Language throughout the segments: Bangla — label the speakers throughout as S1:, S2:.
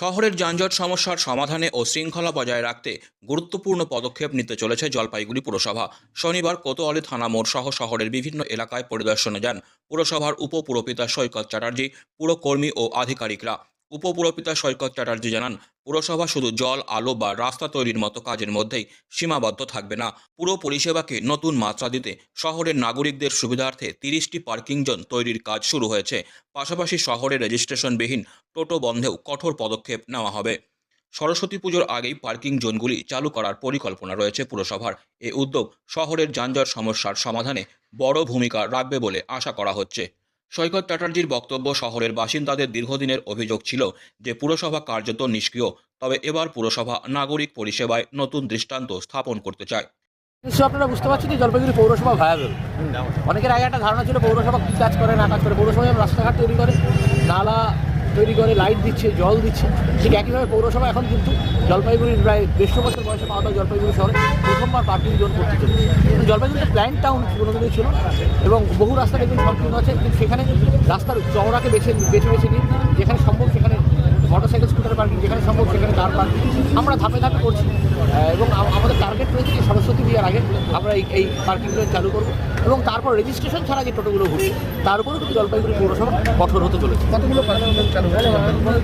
S1: শহরের যানজট সমস্যার সমাধানে ও শৃঙ্খলা বজায় রাখতে গুরুত্বপূর্ণ পদক্ষেপ নিতে চলেছে জলপাইগুড়ি পুরসভা। শনিবার কোতোয়ালি থানা মোড় সহ শহরের বিভিন্ন এলাকায় পরিদর্শনে যান পুরসভার উপপুরপিতা সৈকত চ্যাটার্জি, পুরকর্মী ও আধিকারিকরা। উপপুরপিতা সৈকত চ্যাটার্জি জানান, পুরসভা শুধু জল, আলো বা রাস্তা তৈরির মতো কাজের মধ্যেই সীমাবদ্ধ থাকবে না। পুরো পরিষেবাকে নতুন মাত্রা দিতে শহরের নাগরিকদের সুবিধার্থে তিরিশটি পার্কিং জোন তৈরির কাজ শুরু হয়েছে। পাশাপাশি শহরে রেজিস্ট্রেশনবিহীন টোটো বন্ধেও কঠোর পদক্ষেপ নেওয়া হবে। সরস্বতী পুজোর আগেই পার্কিং জোনগুলি চালু করার পরিকল্পনা রয়েছে পুরসভার। এই উদ্যোগ শহরের যানজট সমস্যার সমাধানে বড় ভূমিকা রাখবে বলে আশা করা হচ্ছে। সৈকত চ্যাটার্জির বক্তব্য, শহরের বাসিন্দাদের দীর্ঘদিনের অভিযোগ ছিল যে পুরসভা কার্যত নিষ্ক্রিয়। তবে এবার পুরসভা নাগরিক পরিষেবায় নতুন দৃষ্টান্ত স্থাপন করতে চায়।
S2: নিশ্চয়ই আপনারা বুঝতে পারছেন যে জলপাইগুড়ি পৌরসভা ভায়াবেল অনেকের আগে একটা ধারণা ছিল পৌরসভা কী কাজ করে, না কাজ করে। পৌরসভা রাস্তাঘাট তৈরি করে নালা তৈরি করে লাইট দিচ্ছে, জল দিচ্ছে। ঠিক একইভাবে পৌরসভা এখন কিন্তু জলপাইগুড়ির প্রায় দেড়শো বছর বয়সে পাওয়া জলপাইগুড়ি শহরে প্রথমবার পার্কিং জোন করতে চলেছে। কিন্তু জলপাইগুড়ি প্ল্যান টাউন কোনোদিনই ছিল এবং বহু রাস্তা দেখুন সংকীর্ণ আছে। কিন্তু সেখানে রাস্তার চওড়াকে বেছে বেছে বেছে নিয়ে যেখানে সম্ভব সেখানে মোটরসাইকেল স্কুটার পার্কিং যেখানে সম্ভব সেখানে আমরা ধাপে ধাপে করছি। এবং আমাদের টার্গেট রয়েছে যে সরস্বতী বিয়ার আগে আমরা এই এই পার্কিংগুলো চালু করব এবং তারপর রেজিস্ট্রেশন ছাড়া যে টোটোগুলো ঘুরছে তার উপরেও কিন্তু জলপাইগুড়ি পৌরসভা কঠোর হতে চলেছে।
S3: কতগুলো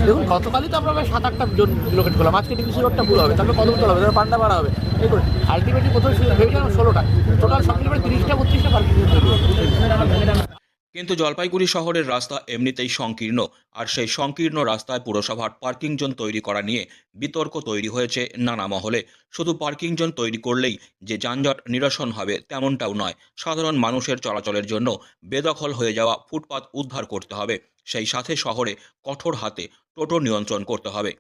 S2: দেখুন গতকালই তো আমরা প্রায় সাত আটটা জন লোকেট করলাম। আজকে ডিবিসি রোডটা পুরো হবে। তারপরে কদম তোলা হবে তারপর পান্ডা বাড়া হবে। দেখুন আলটিমেটলি কোথাও ভেবেছিলাম ষোলোটা। টোটাল সব মিলে
S1: কিন্তু জলপাইগুড়ি শহরের রাস্তা এমনিতেই সংকীর্ণ, আর সেই সংকীর্ণ রাস্তায় পুরসভার পার্কিং জোন তৈরি করা নিয়ে বিতর্ক তৈরি হয়েছে নানা মহলে। শুধু পার্কিং জোন তৈরি করলেই যে যানজট নিরসন হবে তেমনটাও নয়। সাধারণ মানুষের চলাচলের জন্য বেদখল হয়ে যাওয়া ফুটপাত উদ্ধার করতে হবে। সেই সাথে শহরে কঠোর হাতে টোটো নিয়ন্ত্রণ করতে হবে।